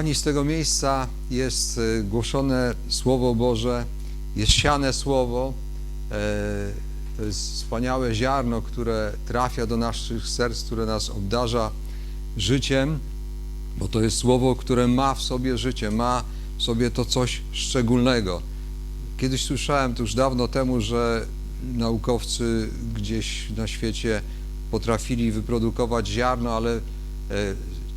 Kochani, z tego miejsca jest e, głoszone Słowo Boże, jest siane Słowo. E, To jest wspaniałe ziarno, które trafia do naszych serc, które nas obdarza życiem, bo to jest Słowo, które ma w sobie życie, ma w sobie to coś szczególnego. Kiedyś słyszałem, to już dawno temu, że naukowcy gdzieś na świecie potrafili wyprodukować ziarno, ale e,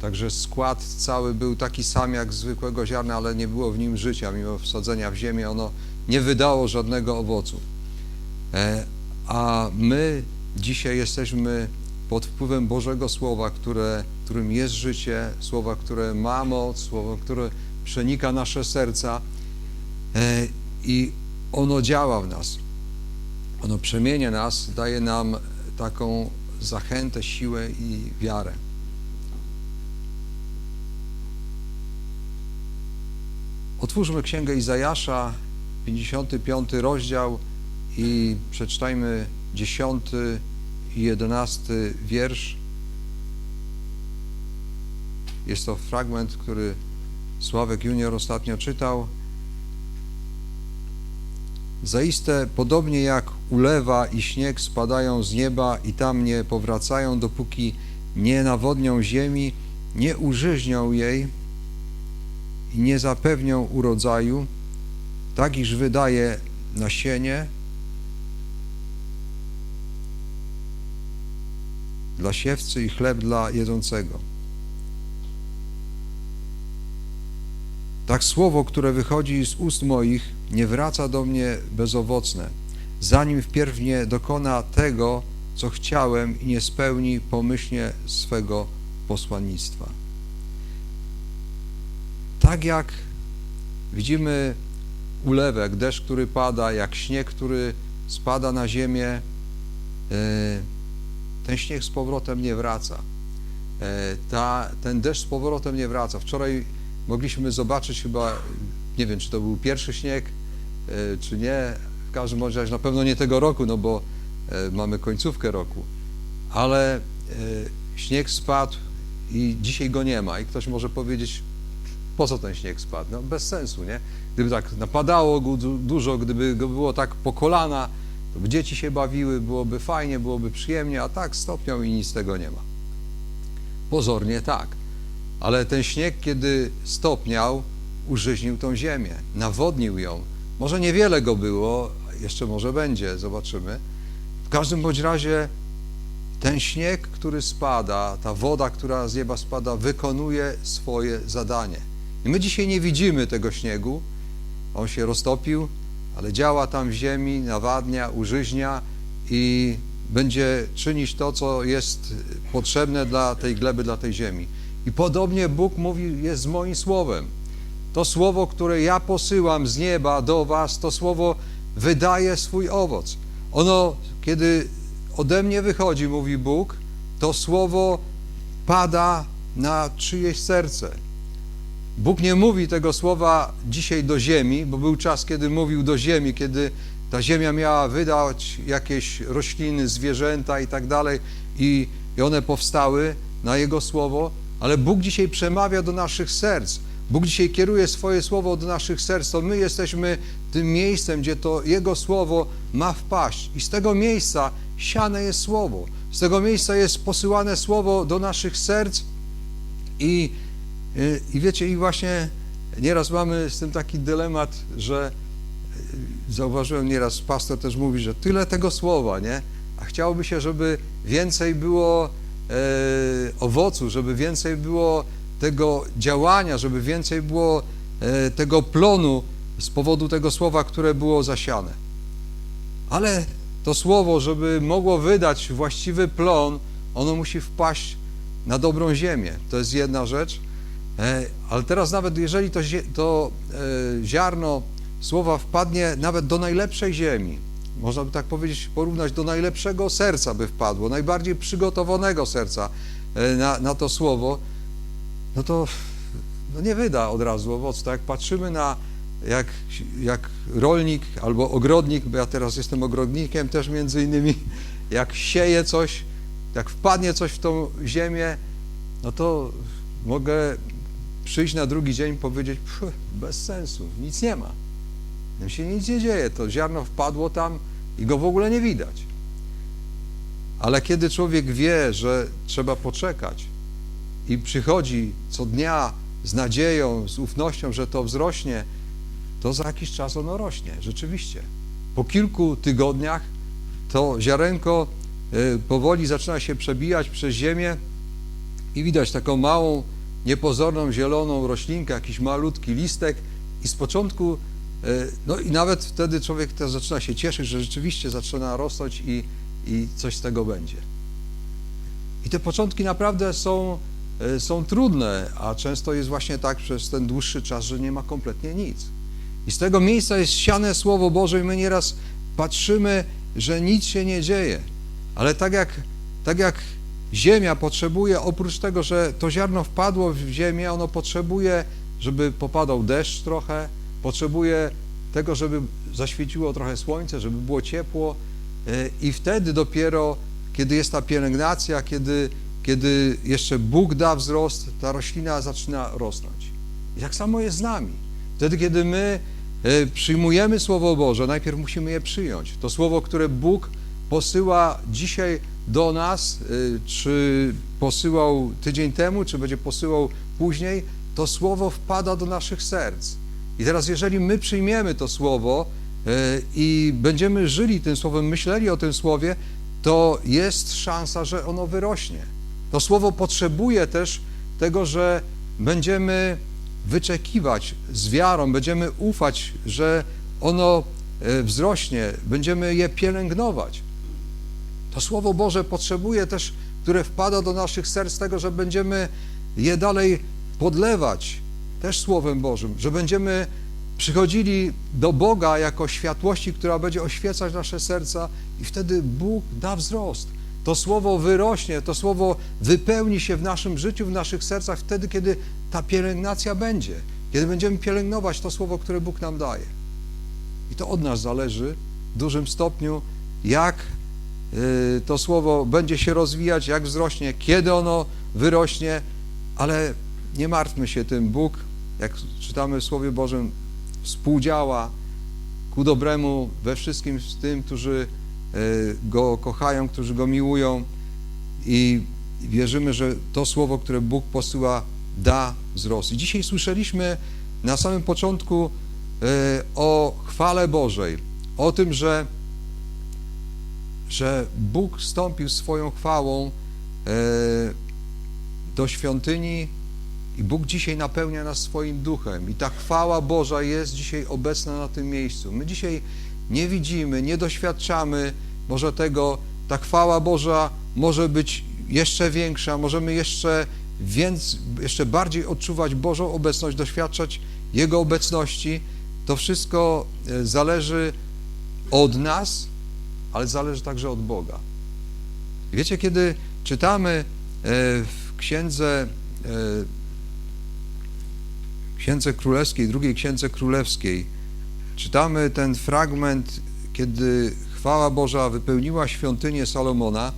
także skład cały był taki sam jak zwykłego ziarna, ale nie było w nim życia. Mimo wsadzenia w ziemię ono nie wydało żadnego owocu. E, A my dzisiaj jesteśmy pod wpływem Bożego Słowa, które, którym jest życie, Słowa, które ma moc, Słowo, które przenika nasze serca e, i ono działa w nas. Ono przemienia nas, daje nam taką zachętę, siłę i wiarę. Otwórzmy Księgę Izajasza, 55 rozdział i przeczytajmy 10 i 11 wiersz. Jest to fragment, który Sławek Junior ostatnio czytał. Zaiste podobnie jak ulewa i śnieg spadają z nieba i tam nie powracają, dopóki nie nawodnią ziemi, nie użyźnią jej i nie zapewnią urodzaju, tak iż wydaje nasienie dla siewcy i chleb dla jedzącego. Tak słowo, które wychodzi z ust moich, nie wraca do mnie bezowocne, zanim wpierw nie dokona tego, co chciałem i nie spełni pomyślnie swego posłannictwa. Tak jak widzimy ulewę, jak deszcz, który pada, jak śnieg, który spada na ziemię, e, ten śnieg z powrotem nie wraca. E, Ta, ten deszcz z powrotem nie wraca. Wczoraj mogliśmy zobaczyć chyba, nie wiem, czy to był pierwszy śnieg, e, czy nie. W każdym razie na pewno nie tego roku, no bo mamy końcówkę roku. Ale śnieg spadł i dzisiaj go nie ma. I ktoś może powiedzieć, po co ten śnieg spadł? No bez sensu, nie? Gdyby tak napadało dużo, gdyby go było tak po kolana, to by dzieci się bawiły, byłoby fajnie, byłoby przyjemnie, a tak stopnią i nic z tego nie ma. Pozornie tak. Ale ten śnieg, kiedy stopniał, użyźnił tą ziemię, nawodnił ją. Może niewiele go było, jeszcze może będzie, zobaczymy. W każdym bądź razie ten śnieg, który spada, ta woda, która z nieba spada, wykonuje swoje zadanie. I my dzisiaj nie widzimy tego śniegu, on się roztopił, ale działa tam w ziemi, nawadnia, użyźnia i będzie czynić to, co jest potrzebne dla tej gleby, dla tej ziemi. I podobnie Bóg mówi, jest z moim słowem. To słowo, które ja posyłam z nieba do was, to słowo wydaje swój owoc. Ono, kiedy ode mnie wychodzi, mówi Bóg, to słowo pada na czyjeś serce. Bóg nie mówi tego słowa dzisiaj do ziemi, bo był czas, kiedy mówił do ziemi, kiedy ta ziemia miała wydać jakieś rośliny, zwierzęta i tak dalej, i one powstały na Jego słowo, ale Bóg dzisiaj przemawia do naszych serc. Bóg dzisiaj kieruje swoje słowo do naszych serc, to my jesteśmy tym miejscem, gdzie to Jego słowo ma wpaść. I z tego miejsca siane jest słowo. Z tego miejsca jest posyłane słowo do naszych serc i, i wiecie, i właśnie nieraz mamy z tym taki dylemat, że y, zauważyłem nieraz, pastor też mówi, że tyle tego słowa, nie? A chciałoby się, żeby więcej było e, owocu, żeby więcej było tego działania, żeby więcej było e, tego plonu z powodu tego słowa, które było zasiane. Ale to słowo, żeby mogło wydać właściwy plon, ono musi wpaść na dobrą ziemię. To jest jedna rzecz. E, Ale teraz nawet jeżeli to, to e, ziarno słowa wpadnie nawet do najlepszej ziemi, można by tak powiedzieć, porównać do najlepszego serca by wpadło, najbardziej przygotowanego serca e, na, na to słowo, no to no nie wyda od razu owocu. Tak jak patrzymy na, jak, jak rolnik albo ogrodnik, bo ja teraz jestem ogrodnikiem też między innymi, jak sieje coś, jak wpadnie coś w tą ziemię, no to mogę przyjść na drugi dzień powiedzieć, "Pff, bez sensu, nic nie ma. Tam się nic nie dzieje, to ziarno wpadło tam i go w ogóle nie widać. Ale kiedy człowiek wie, że trzeba poczekać i przychodzi co dnia z nadzieją, z ufnością, że to wzrośnie, to za jakiś czas ono rośnie, rzeczywiście. Po kilku tygodniach to ziarenko y, powoli zaczyna się przebijać przez ziemię i widać taką małą, niepozorną, zieloną roślinkę, jakiś malutki listek i z początku, y, no i nawet wtedy człowiek też zaczyna się cieszyć, że rzeczywiście zaczyna rosnąć i, i coś z tego będzie. I te początki naprawdę są, y, są trudne, a często jest właśnie tak przez ten dłuższy czas, że nie ma kompletnie nic. I z tego miejsca jest siane Słowo Boże i my nieraz patrzymy, że nic się nie dzieje. Ale tak jak, tak jak ziemia potrzebuje, oprócz tego, że to ziarno wpadło w ziemię, ono potrzebuje, żeby popadał deszcz trochę, potrzebuje tego, żeby zaświeciło trochę słońce, żeby było ciepło e, i wtedy dopiero, kiedy jest ta pielęgnacja, kiedy, kiedy jeszcze Bóg da wzrost, ta roślina zaczyna rosnąć. I tak samo jest z nami. Wtedy, kiedy my e, przyjmujemy Słowo Boże, najpierw musimy je przyjąć. To Słowo, które Bóg posyła dzisiaj do nas, y, czy posyłał tydzień temu, czy będzie posyłał później, to Słowo wpada do naszych serc. I teraz, jeżeli my przyjmiemy to Słowo y, i będziemy żyli tym Słowem, myśleli o tym Słowie, to jest szansa, że ono wyrośnie. To Słowo potrzebuje też tego, że będziemy wyczekiwać z wiarą, będziemy ufać, że ono e, wzrośnie, będziemy je pielęgnować. To Słowo Boże potrzebuje też, które wpada do naszych serc, tego, że będziemy je dalej podlewać też Słowem Bożym, że będziemy przychodzili do Boga jako światłości, która będzie oświecać nasze serca i wtedy Bóg da wzrost. To Słowo wyrośnie, to Słowo wypełni się w naszym życiu, w naszych sercach wtedy, kiedy ta pielęgnacja będzie, kiedy będziemy pielęgnować to Słowo, które Bóg nam daje. I to od nas zależy w dużym stopniu, jak to słowo będzie się rozwijać, jak wzrośnie, kiedy ono wyrośnie, ale nie martwmy się tym. Bóg, jak czytamy w Słowie Bożym, współdziała ku dobremu we wszystkim z tym, którzy y, Go kochają, którzy Go miłują i wierzymy, że to słowo, które Bóg posyła, da wzrost. I dzisiaj słyszeliśmy na samym początku y, o chwale Bożej, o tym, że że Bóg wstąpił swoją chwałą e, do świątyni i Bóg dzisiaj napełnia nas swoim duchem. I ta chwała Boża jest dzisiaj obecna na tym miejscu. My dzisiaj nie widzimy, nie doświadczamy może tego. Ta chwała Boża może być jeszcze większa, możemy jeszcze, więc, jeszcze bardziej odczuwać Bożą obecność, doświadczać Jego obecności. To wszystko e, zależy od nas, ale zależy także od Boga. Wiecie, kiedy czytamy e, w księdze, e, księdze królewskiej, drugiej księdze królewskiej, czytamy ten fragment, kiedy chwała Boża wypełniła świątynię Salomona.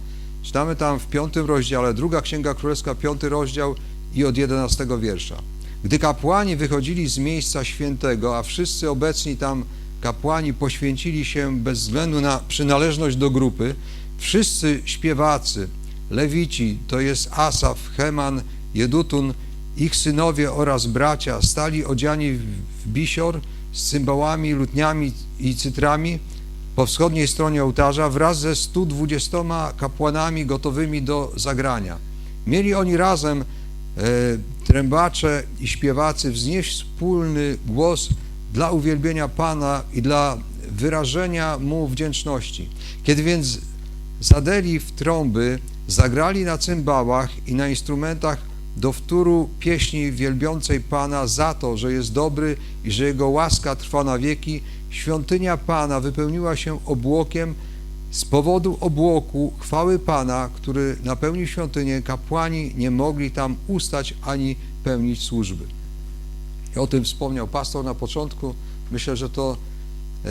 Czytamy tam w piątym rozdziale, druga księga królewska, piąty rozdział i od jedenastego wiersza. Gdy kapłani wychodzili z miejsca świętego, a wszyscy obecni tam kapłani poświęcili się bez względu na przynależność do grupy, wszyscy śpiewacy, lewici, to jest Asaf, Heman, Jedutun, ich synowie oraz bracia stali odziani w bisior z cymbałami, lutniami i cytrami po wschodniej stronie ołtarza wraz ze 120 kapłanami gotowymi do zagrania. Mieli oni razem e, trębacze i śpiewacy wznieść wspólny głos dla uwielbienia Pana i dla wyrażenia Mu wdzięczności. Kiedy więc zadeli w trąby, zagrali na cymbałach i na instrumentach do wtóru pieśni wielbiącej Pana za to, że jest dobry i że Jego łaska trwa na wieki, świątynia Pana wypełniła się obłokiem. Z powodu obłoku chwały Pana, który napełnił świątynię, kapłani nie mogli tam ustać ani pełnić służby. O tym wspomniał pastor na początku. Myślę, że to e,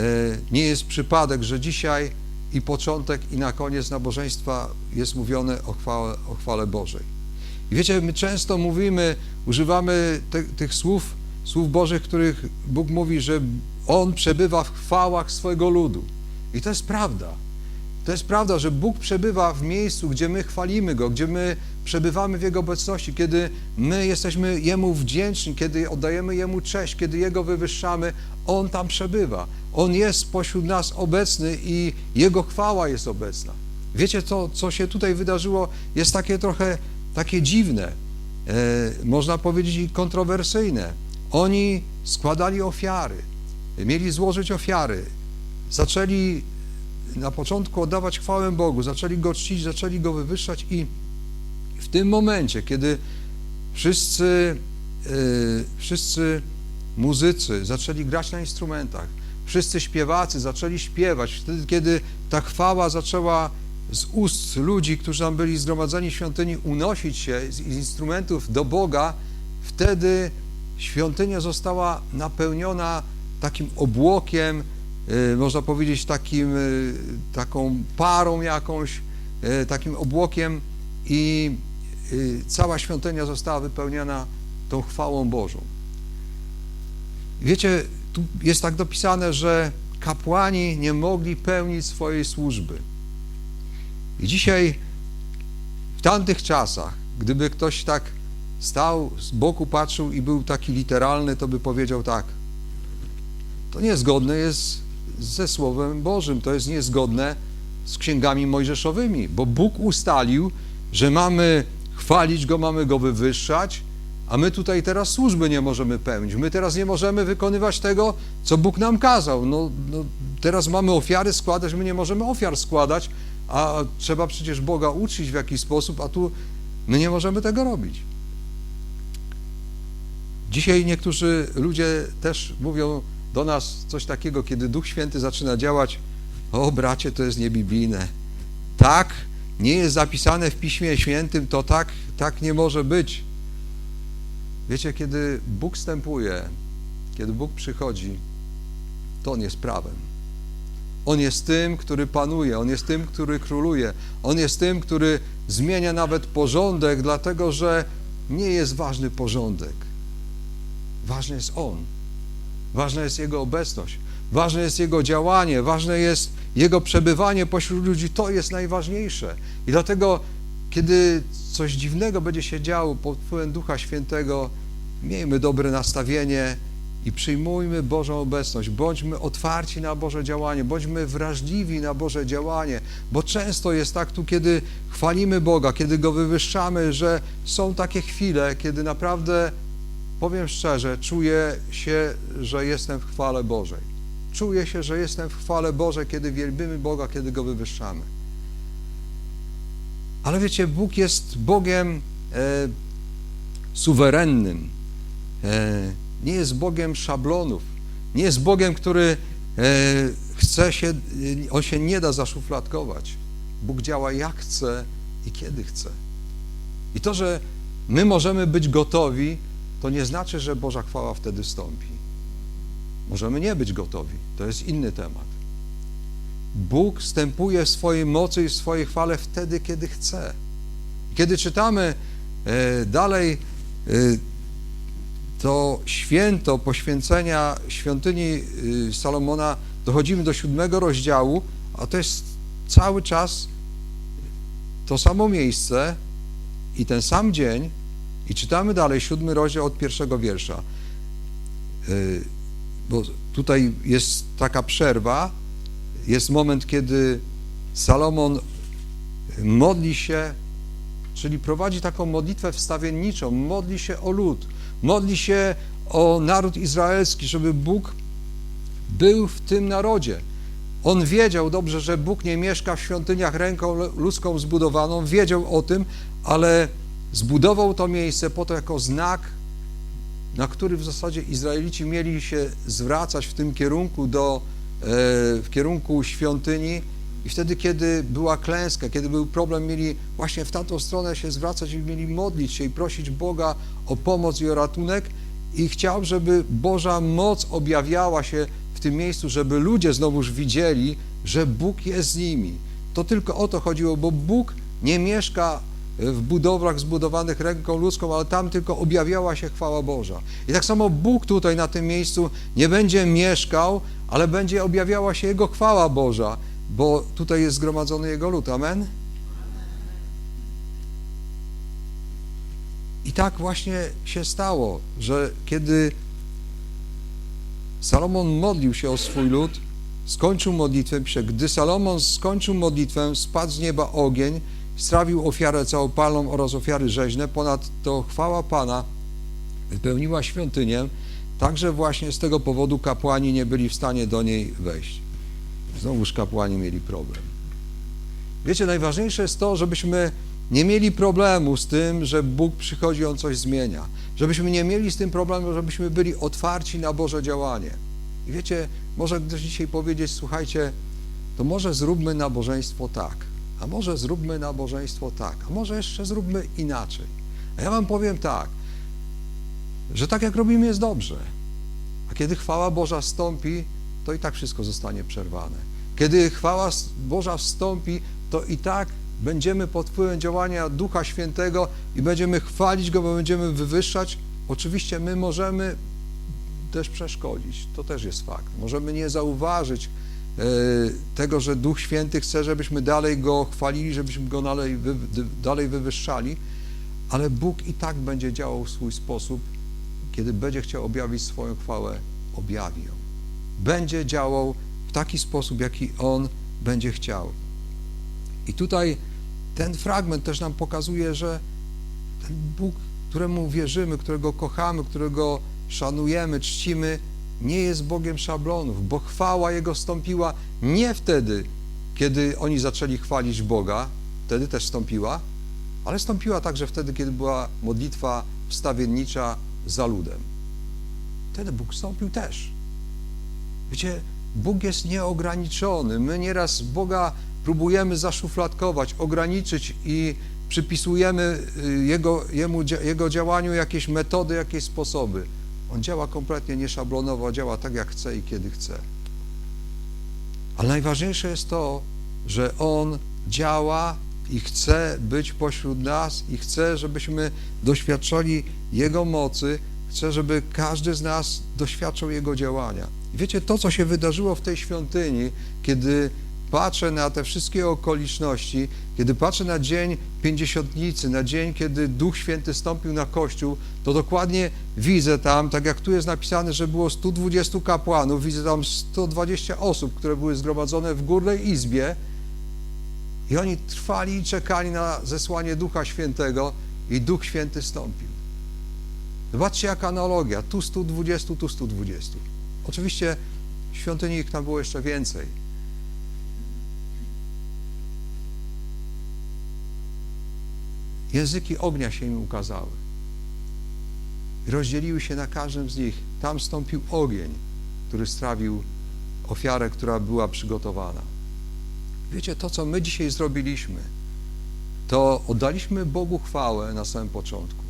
nie jest przypadek, że dzisiaj i początek, i na koniec nabożeństwa jest mówione o chwale, o chwale Bożej. I wiecie, my często mówimy, używamy te, tych słów, słów Bożych, których Bóg mówi, że On przebywa w chwałach swojego ludu. I to jest prawda. To jest prawda, że Bóg przebywa w miejscu, gdzie my chwalimy Go, gdzie my przebywamy w Jego obecności, kiedy my jesteśmy Jemu wdzięczni, kiedy oddajemy Jemu cześć, kiedy Jego wywyższamy, On tam przebywa. On jest pośród nas obecny i Jego chwała jest obecna. Wiecie, to, co się tutaj wydarzyło, jest takie trochę takie dziwne, e, można powiedzieć kontrowersyjne. Oni składali ofiary, mieli złożyć ofiary, zaczęli na początku oddawać chwałę Bogu, zaczęli Go czcić, zaczęli Go wywyższać i w tym momencie, kiedy wszyscy, e, wszyscy muzycy zaczęli grać na instrumentach, wszyscy śpiewacy zaczęli śpiewać, wtedy, kiedy ta chwała zaczęła z ust ludzi, którzy tam byli zgromadzeni w świątyni, unosić się z instrumentów do Boga, wtedy świątynia została napełniona takim obłokiem, można powiedzieć takim, e, taką parą jakąś, e, takim obłokiem i cała świątynia została wypełniona tą chwałą Bożą. Wiecie, tu jest tak dopisane, że kapłani nie mogli pełnić swojej służby. I dzisiaj, w tamtych czasach, gdyby ktoś tak stał z boku, patrzył i był taki literalny, to by powiedział tak. To niezgodne jest ze Słowem Bożym, to jest niezgodne z księgami mojżeszowymi, bo Bóg ustalił, że mamy chwalić Go, mamy Go wywyższać, a my tutaj teraz służby nie możemy pełnić. My teraz nie możemy wykonywać tego, co Bóg nam kazał. No, no, teraz mamy ofiary składać, my nie możemy ofiar składać, a trzeba przecież Boga uczyć w jakiś sposób, a tu my nie możemy tego robić. Dzisiaj niektórzy ludzie też mówią do nas coś takiego, kiedy Duch Święty zaczyna działać, o bracie, to jest niebiblijne. Tak, nie jest zapisane w Piśmie Świętym, to tak, tak nie może być. Wiecie, kiedy Bóg wstępuje, kiedy Bóg przychodzi, to On jest prawem. On jest tym, który panuje, On jest tym, który króluje, On jest tym, który zmienia nawet porządek, dlatego że nie jest ważny porządek. Ważny jest On. Ważna jest Jego obecność, ważne jest Jego działanie, ważne jest Jego przebywanie pośród ludzi. To jest najważniejsze. I dlatego, kiedy coś dziwnego będzie się działo pod wpływem Ducha Świętego, miejmy dobre nastawienie i przyjmujmy Bożą obecność. Bądźmy otwarci na Boże działanie, bądźmy wrażliwi na Boże działanie, bo często jest tak tu, kiedy chwalimy Boga, kiedy Go wywyższamy, że są takie chwile, kiedy naprawdę powiem szczerze, czuję się, że jestem w chwale Bożej. Czuję się, że jestem w chwale Bożej, kiedy wielbimy Boga, kiedy Go wywyższamy. Ale wiecie, Bóg jest Bogiem e, suwerennym. E, nie jest Bogiem szablonów. Nie jest Bogiem, który e, chce się, On się nie da zaszufladkować. Bóg działa jak chce i kiedy chce. I to, że my możemy być gotowi, to nie znaczy, że Boża chwała wtedy wstąpi. Możemy nie być gotowi, to jest inny temat. Bóg wstępuje w swojej mocy i w swojej chwale wtedy, kiedy chce. Kiedy czytamy e, dalej e, to święto poświęcenia świątyni e, Salomona, dochodzimy do siódmego rozdziału, a to jest cały czas to samo miejsce i ten sam dzień, i czytamy dalej siódmy rozdział od pierwszego wiersza. Yy, Bo tutaj jest taka przerwa, jest moment, kiedy Salomon modli się, czyli prowadzi taką modlitwę wstawienniczą, modli się o lud, modli się o naród izraelski, żeby Bóg był w tym narodzie. On wiedział dobrze, że Bóg nie mieszka w świątyniach ręką ludzką zbudowaną, wiedział o tym, ale zbudował to miejsce po to jako znak, na który w zasadzie Izraelici mieli się zwracać w tym kierunku do, e, w kierunku świątyni i wtedy, kiedy była klęska, kiedy był problem, mieli właśnie w tamtą stronę się zwracać i mieli modlić się i prosić Boga o pomoc i o ratunek i chciał, żeby Boża moc objawiała się w tym miejscu, żeby ludzie znowuż widzieli, że Bóg jest z nimi. To tylko o to chodziło, bo Bóg nie mieszka w budowlach zbudowanych ręką ludzką, ale tam tylko objawiała się chwała Boża. I tak samo Bóg tutaj na tym miejscu nie będzie mieszkał, ale będzie objawiała się Jego chwała Boża, bo tutaj jest zgromadzony Jego lud. Amen? I tak właśnie się stało, że kiedy Salomon modlił się o swój lud, skończył modlitwę, pisze, gdy Salomon skończył modlitwę, spadł z nieba ogień, strawił ofiarę całopalną oraz ofiary rzeźne, ponadto chwała Pana wypełniła świątynię, także właśnie z tego powodu kapłani nie byli w stanie do niej wejść. Znowuż kapłani mieli problem. Wiecie, najważniejsze jest to, żebyśmy nie mieli problemu z tym, że Bóg przychodzi, On coś zmienia. Żebyśmy nie mieli z tym problemu, żebyśmy byli otwarci na Boże działanie. I wiecie, może ktoś dzisiaj powiedzieć, słuchajcie, to może zróbmy nabożeństwo tak, a może zróbmy nabożeństwo tak, a może jeszcze zróbmy inaczej. A ja wam powiem tak, że tak jak robimy jest dobrze, a kiedy chwała Boża stąpi, to i tak wszystko zostanie przerwane. Kiedy chwała Boża wstąpi, to i tak będziemy pod wpływem działania Ducha Świętego i będziemy chwalić Go, bo będziemy wywyższać. Oczywiście my możemy też przeszkodzić, to też jest fakt. Możemy nie zauważyć tego, że Duch Święty chce, żebyśmy dalej Go chwalili, żebyśmy Go dalej, wy, dalej wywyższali, ale Bóg i tak będzie działał w swój sposób, kiedy będzie chciał objawić swoją chwałę, objawi ją. Będzie działał w taki sposób, jaki On będzie chciał. I tutaj ten fragment też nam pokazuje, że ten Bóg, któremu wierzymy, którego kochamy, którego szanujemy, czcimy, nie jest Bogiem szablonów, bo chwała Jego stąpiła nie wtedy, kiedy oni zaczęli chwalić Boga, wtedy też stąpiła, ale stąpiła także wtedy, kiedy była modlitwa wstawiennicza za ludem. Wtedy Bóg stąpił też. Wiecie, Bóg jest nieograniczony. My nieraz Boga próbujemy zaszufladkować, ograniczyć i przypisujemy y, jego, jemu, jego działaniu jakieś metody, jakieś sposoby. On działa kompletnie nieszablonowo, działa tak jak chce i kiedy chce. Ale najważniejsze jest to, że On działa i chce być pośród nas i chce, żebyśmy doświadczali Jego mocy, chce, żeby każdy z nas doświadczał Jego działania. I wiecie, to, co się wydarzyło w tej świątyni, kiedy patrzę na te wszystkie okoliczności, kiedy patrzę na dzień pięćdziesiątnicy, na dzień, kiedy Duch Święty stąpił na Kościół, to dokładnie widzę tam, tak jak tu jest napisane, że było 120 kapłanów, widzę tam 120 osób, które były zgromadzone w Górnej Izbie i oni trwali i czekali na zesłanie Ducha Świętego i Duch Święty stąpił. Zobaczcie, jaka analogia. Tu 120, tu 120. Oczywiście w świątyni ich tam było jeszcze więcej. Języki ognia się im ukazały. Rozdzieliły się na każdym z nich. Tam stąpił ogień, który strawił ofiarę, która była przygotowana. Wiecie, to co my dzisiaj zrobiliśmy, to oddaliśmy Bogu chwałę na samym początku.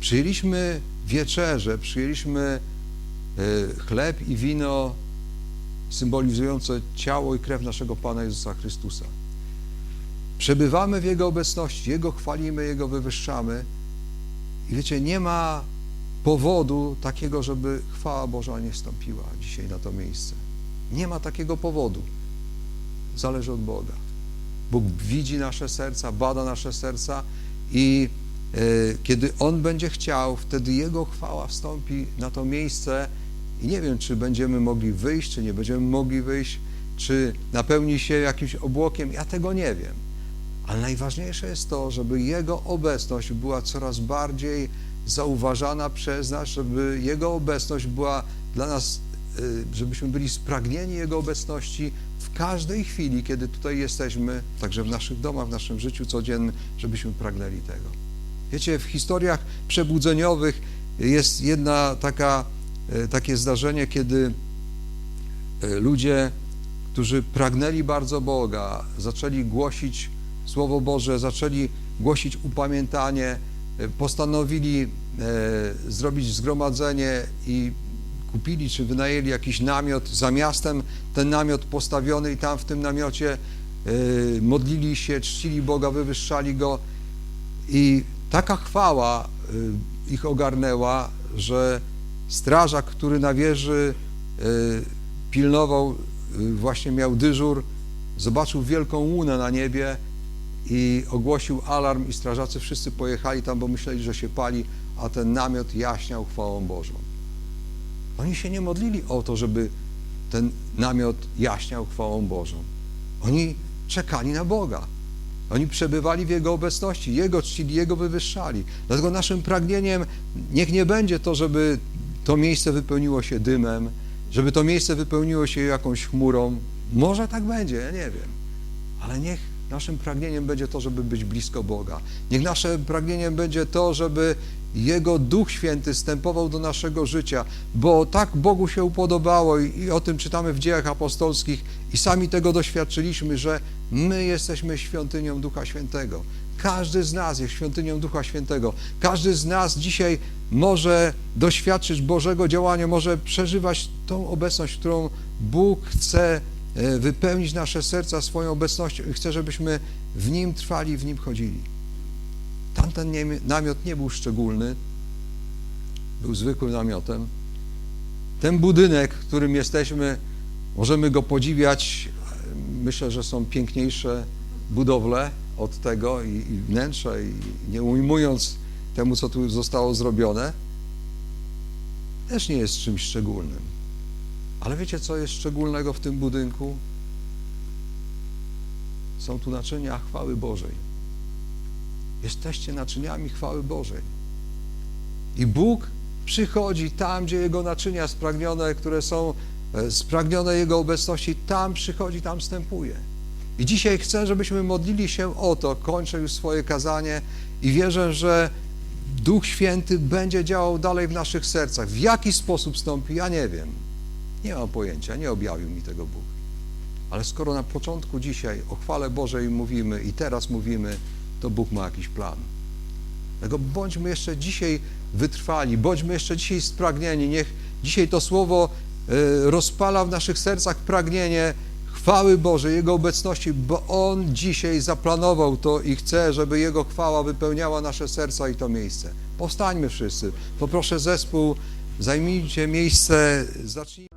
Przyjęliśmy wieczerzę, przyjęliśmy e, chleb i wino symbolizujące ciało i krew naszego Pana Jezusa Chrystusa. Przebywamy w Jego obecności, Jego chwalimy, Jego wywyższamy. I wiecie, nie ma powodu takiego, żeby chwała Boża nie wstąpiła dzisiaj na to miejsce. Nie ma takiego powodu. Zależy od Boga. Bóg widzi nasze serca, bada nasze serca i e, kiedy On będzie chciał, wtedy Jego chwała wstąpi na to miejsce i nie wiem, czy będziemy mogli wyjść, czy nie będziemy mogli wyjść, czy napełni się jakimś obłokiem, ja tego nie wiem. Ale najważniejsze jest to, żeby Jego obecność była coraz bardziej zauważana przez nas, żeby Jego obecność była dla nas, y, żebyśmy byli spragnieni Jego obecności w każdej chwili, kiedy tutaj jesteśmy, także w naszych domach, w naszym życiu codziennym, żebyśmy pragnęli tego. Wiecie, w historiach przebudzeniowych jest jedna taka, y, takie zdarzenie, kiedy y, ludzie, którzy pragnęli bardzo Boga, zaczęli głosić Słowo Boże, zaczęli głosić upamiętanie, e, postanowili e, zrobić zgromadzenie i kupili czy wynajęli jakiś namiot, za miastem. Ten namiot postawiony i tam w tym namiocie e, modlili się, czcili Boga, wywyższali Go. I taka chwała ich ogarnęła, że strażak, który na wieży pilnował, właśnie miał dyżur, zobaczył wielką łunę na niebie i ogłosił alarm i strażacy wszyscy pojechali tam, bo myśleli, że się pali, a ten namiot jaśniał chwałą Bożą. Oni się nie modlili o to, żeby ten namiot jaśniał chwałą Bożą. Oni czekali na Boga. Oni przebywali w Jego obecności, Jego czcili, Jego wywyższali. Dlatego naszym pragnieniem niech nie będzie to, żeby to miejsce wypełniło się dymem, żeby to miejsce wypełniło się jakąś chmurą. Może tak będzie, ja nie wiem. Ale niech naszym pragnieniem będzie to, żeby być blisko Boga. Niech naszym pragnieniem będzie to, żeby Jego Duch Święty stępował do naszego życia, bo tak Bogu się upodobało i, i o tym czytamy w dziejach apostolskich i sami tego doświadczyliśmy, że my jesteśmy świątynią Ducha Świętego. Każdy z nas jest świątynią Ducha Świętego. Każdy z nas dzisiaj może doświadczyć Bożego działania, może przeżywać tą obecność, którą Bóg chce wypełnić nasze serca swoją obecnością i chce, żebyśmy w Nim trwali, w Nim chodzili. Tamten namiot nie był szczególny, był zwykłym namiotem. Ten budynek, w którym jesteśmy, możemy go podziwiać. Myślę, że są piękniejsze budowle od tego i, i wnętrze, i nie ujmując temu, co tu zostało zrobione, też nie jest czymś szczególnym. Ale wiecie, co jest szczególnego w tym budynku? Są tu naczynia chwały Bożej. Jesteście naczyniami chwały Bożej. I Bóg przychodzi tam, gdzie Jego naczynia spragnione, które są e, spragnione Jego obecności, tam przychodzi, tam wstępuje. I dzisiaj chcę, żebyśmy modlili się o to, kończę już swoje kazanie i wierzę, że Duch Święty będzie działał dalej w naszych sercach. W jaki sposób stąpi, ja nie wiem. Nie mam pojęcia, nie objawił mi tego Bóg. Ale skoro na początku dzisiaj o chwale Bożej mówimy i teraz mówimy, to Bóg ma jakiś plan. Dlatego bądźmy jeszcze dzisiaj wytrwali, bądźmy jeszcze dzisiaj spragnieni. Niech dzisiaj to słowo e, rozpala w naszych sercach pragnienie chwały Bożej, Jego obecności, bo On dzisiaj zaplanował to i chce, żeby Jego chwała wypełniała nasze serca i to miejsce. Powstańmy wszyscy. Poproszę zespół, zajmijcie miejsce, zacznijmy.